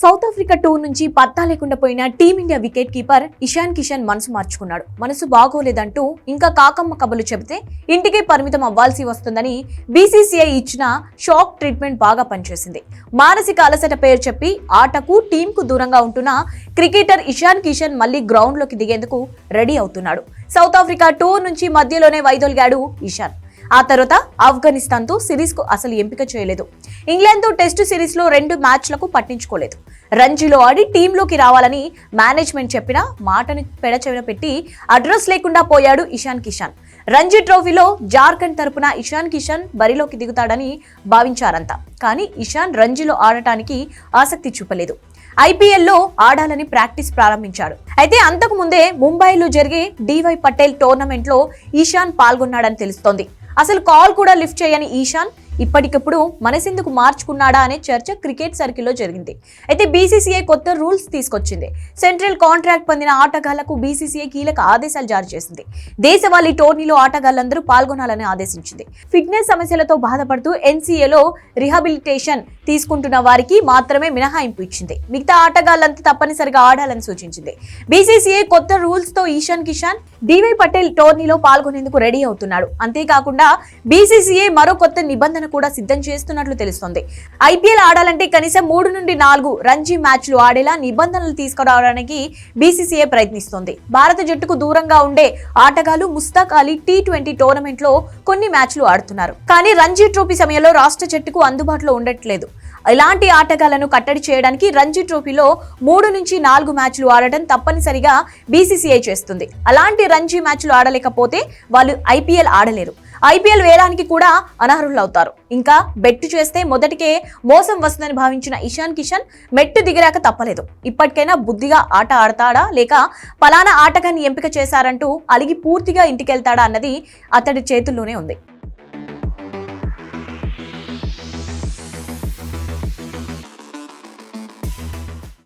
South Africa tour నుంచి పత్తా లేకుండా పోయిన team india wicket keeper Ishan Kishan మనసు మార్చుకున్నాడు. మనసు బాగోలేదంటూ ఇంకా కాకమ్మ కబులు చెబితే ఇంటికే పరిమితం అవ్వాల్సి వస్తుందని బీసీసీఐ ఇచ్చిన షాక్ ట్రీట్మెంట్ బాగా పనిచేసింది. మానసిక అలసట పేరు చెప్పి ఆటకు టీంకు దూరంగా ఉంటున్న క్రికెటర్ ఇషాన్ కిషన్ మళ్ళీ గ్రౌండ్లోకి దిగేందుకు రెడీ అవుతున్నాడు. సౌత్ ఆఫ్రికా టూర్ నుంచి మధ్యలోనే వైదొలిగాడు ఇషాన్. ఆ తర్వాత ఆఫ్ఘనిస్తాన్తో సిరీస్కు అసలు ఎంపిక చేయలేదు. ఇంగ్లాండ్తో టెస్టు సిరీస్లో రెండు మ్యాచ్లకు పట్టించుకోలేదు. రంజీలో ఆడి టీంలోకి రావాలని మేనేజ్మెంట్ చెప్పిన మాటని పెడచెవిన పెట్టి అడ్రస్ లేకుండా పోయాడు ఇషాన్ కిషాన్. రంజీ ట్రోఫీలో జార్ఖండ్ తరపున ఇషాన్ కిషన్ బరిలోకి దిగుతాడని భావించారంతా కానీ ఇషాన్ రంజీలో ఆడటానికి ఆసక్తి చూపలేదు. ఐపీఎల్లో ఆడాలని ప్రాక్టీస్ ప్రారంభించాడు. అయితే అంతకు ముందే ముంబైలో జరిగే డివై పటేల్ టోర్నమెంట్లో ఈశాన్ పాల్గొన్నాడని తెలుస్తోంది. అసలు కాల్ కూడా లిఫ్ట్ చేయని ఈశాన్. ఇప్పటికప్పుడు మనసెందుకు మార్చుకున్నాడా అనే చర్చ క్రికెట్ సర్కిల్లో జరిగింది. అయితే బీసీసీఐ కొత్త రూల్స్ తీసుకొచ్చింది. సెంట్రల్ కాంట్రాక్ట్ పొందిన ఆటగాళ్ళకు బీసీసీఐ కీలక ఆదేశాలు జారీ చేసింది. దేశవాళీ టోర్నీలో ఆటగాళ్ళందరూ పాల్గొనాలని ఆదేశించింది. ఫిట్నెస్ సమస్యలతో బాధపడుతూ ఎన్సీఏలో రిహాబిలిటేషన్ తీసుకుంటున్న వారికి మాత్రమే మినహాయింపు ఇచ్చింది. మిగతా ఆటగాళ్ళంతా తప్పనిసరిగా ఆడాలని సూచించింది. బీసీసీఐ కొత్త రూల్స్తో ఈశాన్ కిషాన్ డివై పటేల్ టోర్నీలో పాల్గొనేందుకు రెడీ అవుతున్నాడు. అంతేకాకుండా బీసీసీఐ మరో కొత్త నిబంధన కూడా సిద్ధం చేస్తున్నట్లు తెలుస్తోంది. ఐపీఎల్ ఆడాలంటే కనీసం మూడు నుండి నాలుగు రంజీ మ్యాచ్లు ఆడేలా నిబంధనలు తీసుకురావడానికి బీసీసీఐ ప్రయత్నిస్తోంది. భారత జట్టుకు దూరంగా ఉండే ఆటగాళ్ళు ముస్తాక్ అలీ టీ ట్వంటీ టోర్నమెంట్లో కొన్ని మ్యాచ్లు ఆడుతున్నారు. కానీ రంజీ ట్రోఫీ సమయంలో రాష్ట్ర జట్టుకు అందుబాటులో ఉండట్లేదు. ఇలాంటి ఆటగాళ్ళను కట్టడి చేయడానికి రంజీ ట్రోఫీలో మూడు నుంచి నాలుగు మ్యాచ్లు ఆడటం తప్పనిసరిగా బీసీసీఐ చేస్తుంది. అలాంటి రంజీ మ్యాచ్లు ఆడలేకపోతే వాళ్ళు ఐపీఎల్ ఆడలేరు. ఐపీఎల్ వేయడానికి కూడా అనర్హులవుతారు. ఇంకా బెట్టు చేస్తే మొదటికే మోసం వస్తుందని భావించిన ఇషాన్ కిషన్ మెట్టు దిగిరాక తప్పలేదు. ఇప్పటికైనా బుద్ధిగా ఆట ఆడతాడా లేక పలానా ఆటగాన్ని ఎంపిక చేశారంటూ అలిగి పూర్తిగా ఇంటికెళ్తాడా అన్నది అతడి చేతుల్లోనే ఉంది.